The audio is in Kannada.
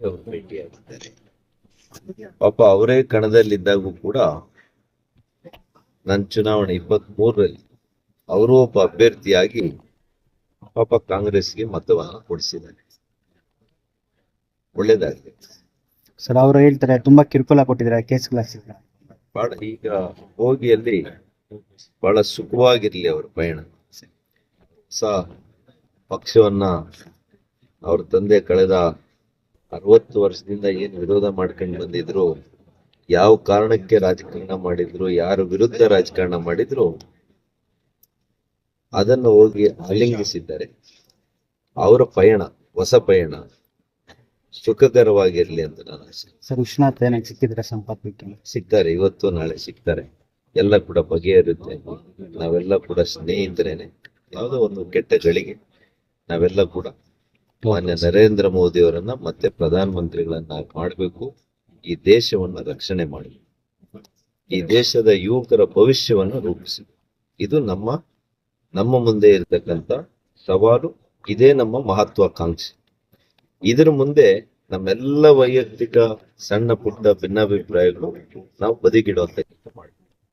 ಅವರು ಭೇಟಿಯಾಗಿದ್ದಾರೆ ಪಾಪ ಅವರೇ ಕಣದಲ್ಲಿದ್ದಾಗೂ ಕೂಡ ನನ್ನ ಚುನಾವಣೆ ಇಪ್ಪತ್ತ್ ಮೂರರಲ್ಲಿ ಅವರು ಒಬ್ಬ ಅಭ್ಯರ್ಥಿಯಾಗಿ ಪಾಪ ಕಾಂಗ್ರೆಸ್ಗೆ ಮತವನ್ನು ಕೊಡಿಸಿದ್ದಾರೆ. ಒಳ್ಳೇದಾಗಿದೆ ಸರ್ ಅವರು ಹೇಳ್ತಾರೆ ತುಂಬಾ ಕಿರುಕುಳ ಕೊಟ್ಟಿದ್ದಾರೆ ಕೇಸ್ಗಳು ಹಾಕ್ಸಿದ್ದಾರೆ ಬಹಳ ಈಗ ಹೋಗಿ ಅಲ್ಲಿ ಬಹಳ ಸುಖವಾಗಿರ್ಲಿ ಅವ್ರ ಪಯಣ. ಸ ಪಕ್ಷವನ್ನ ಅವ್ರ ತಂದೆ ಕಳೆದ ಅರವತ್ತು ವರ್ಷದಿಂದ ಏನು ವಿರೋಧ ಮಾಡ್ಕೊಂಡು ಬಂದಿದ್ರು ಯಾವ ಕಾರಣಕ್ಕೆ ರಾಜಕಾರಣ ಮಾಡಿದ್ರು ಯಾರ ವಿರುದ್ಧ ರಾಜಕಾರಣ ಮಾಡಿದ್ರು ಅದನ್ನು ಹೋಗಿ ಆಲಿಂಗಿಸಿದ್ದಾರೆ. ಅವರ ಪಯಣ ಹೊಸ ಪಯಣ ಸುಖಕರವಾಗಿರ್ಲಿ ಅಂತ ನಾನು ಆಸೆ. ಸರ್ ವಿಶ್ವನಾಥ್ ಏನಾಗ ಸಿಕ್ಕಿದ್ರೆ ಸಂಪತ್ ಬಿಟ್ಟು. ಸಿಗ್ತಾರೆ ಇವತ್ತು ನಾಳೆ ಸಿಗ್ತಾರೆ ಎಲ್ಲ ಕೂಡ ಬಗೆಹರುತ್ತೆ. ನಾವೆಲ್ಲ ಕೂಡ ಸ್ನೇಹಿತರೇನೆ. ಯಾವುದೋ ಒಂದು ಕೆಟ್ಟ ಗಳಿಗೆ ನಾವೆಲ್ಲ ಕೂಡ ಮಾನ್ಯ ನರೇಂದ್ರ ಮೋದಿ ಅವರನ್ನ ಮತ್ತೆ ಪ್ರಧಾನ ಮಂತ್ರಿಗಳನ್ನ ಮಾಡಬೇಕು. ಈ ದೇಶವನ್ನ ರಕ್ಷಣೆ ಮಾಡಿ. ಈ ದೇಶದ ಯುವಕರ ಭವಿಷ್ಯವನ್ನು ರೂಪಿಸಿ. ಇದು ನಮ್ಮ ನಮ್ಮ ಮುಂದೆ ಇರತಕ್ಕಂತ ಸವಾಲು. ಇದೇ ನಮ್ಮ ಮಹತ್ವಾಕಾಂಕ್ಷೆ. ಇದರ ಮುಂದೆ ನಮ್ಮೆಲ್ಲ ವೈಯಕ್ತಿಕ ಸಣ್ಣ ಪುಟ್ಟ ಭಿನ್ನಾಭಿಪ್ರಾಯಗಳು ನಾವು ಬದಿಗಿಡುವಂತ ಕೆಲಸ ಮಾಡಿ